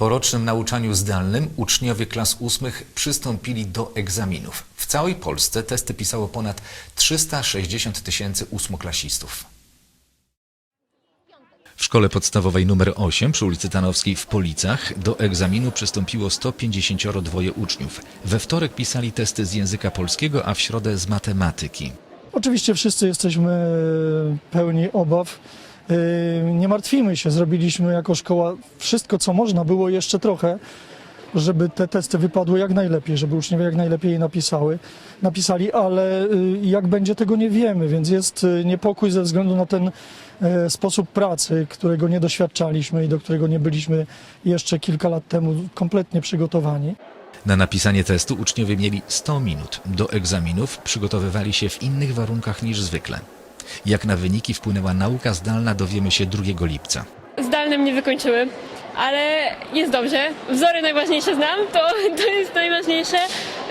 Po rocznym nauczaniu zdalnym uczniowie klas ósmych przystąpili do egzaminów. W całej Polsce testy pisało ponad 360 tysięcy ósmoklasistów. W szkole podstawowej nr 8 przy ulicy Tanowskiej w Policach do egzaminu przystąpiło 152 uczniów. We wtorek pisali testy z języka polskiego, a w środę z matematyki. Oczywiście wszyscy jesteśmy pełni obaw. Nie martwimy się, zrobiliśmy jako szkoła wszystko, co można było, jeszcze trochę, żeby te testy wypadły jak najlepiej, żeby uczniowie jak najlepiej je napisały, napisali, ale yy, jak będzie tego nie wiemy, więc jest yy, niepokój ze względu na ten yy, sposób pracy, którego nie doświadczaliśmy i do którego nie byliśmy jeszcze kilka lat temu kompletnie przygotowani. Na napisanie testu uczniowie mieli 100 minut. Do egzaminów przygotowywali się w innych warunkach niż zwykle. Jak na wyniki wpłynęła nauka zdalna dowiemy się 2 lipca. zdalne mnie wykończyły, ale jest dobrze. Wzory najważniejsze znam, to, to jest najważniejsze.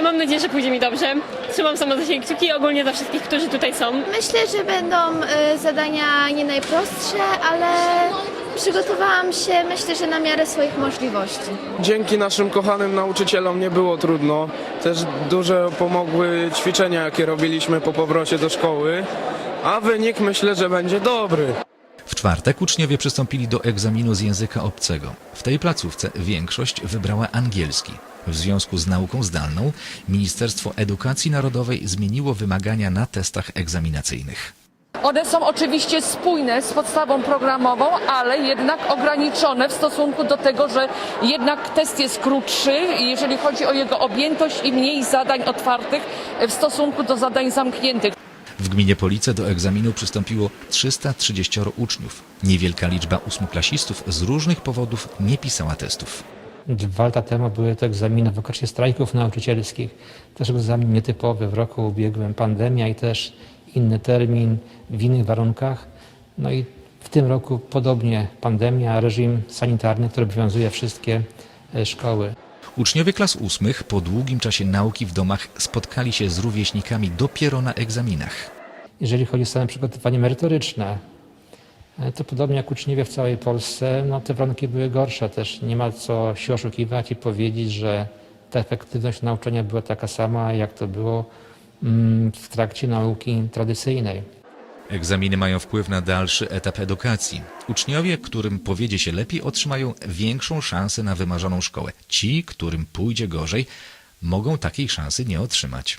Mam nadzieję, że pójdzie mi dobrze. Trzymam samo za siebie kciuki ogólnie za wszystkich, którzy tutaj są. Myślę, że będą y, zadania nie najprostsze, ale przygotowałam się, myślę, że na miarę swoich możliwości. Dzięki naszym kochanym nauczycielom nie było trudno. Też dużo pomogły ćwiczenia, jakie robiliśmy po powrocie do szkoły. A wynik myślę, że będzie dobry. W czwartek uczniowie przystąpili do egzaminu z języka obcego. W tej placówce większość wybrała angielski. W związku z nauką zdalną Ministerstwo Edukacji Narodowej zmieniło wymagania na testach egzaminacyjnych. One są oczywiście spójne z podstawą programową, ale jednak ograniczone w stosunku do tego, że jednak test jest krótszy, jeżeli chodzi o jego objętość i mniej zadań otwartych w stosunku do zadań zamkniętych. W gminie Police do egzaminu przystąpiło 330 uczniów. Niewielka liczba ósmoklasistów z różnych powodów nie pisała testów. Dwa lata temu były to egzaminy w okresie strajków nauczycielskich. Też egzamin nietypowy w roku ubiegłym, pandemia i też inny termin w innych warunkach. No i w tym roku podobnie pandemia, reżim sanitarny, który obowiązuje wszystkie e, szkoły. Uczniowie klas ósmych po długim czasie nauki w domach spotkali się z rówieśnikami dopiero na egzaminach. Jeżeli chodzi o same przygotowanie merytoryczne, e, to podobnie jak uczniowie w całej Polsce, no te warunki były gorsze też. Nie ma co się oszukiwać i powiedzieć, że ta efektywność nauczania była taka sama, jak to było mm, w trakcie nauki tradycyjnej. Egzaminy mają wpływ na dalszy etap edukacji. Uczniowie, którym powiedzie się lepiej, otrzymają większą szansę na wymarzoną szkołę. Ci, którym pójdzie gorzej, mogą takiej szansy nie otrzymać.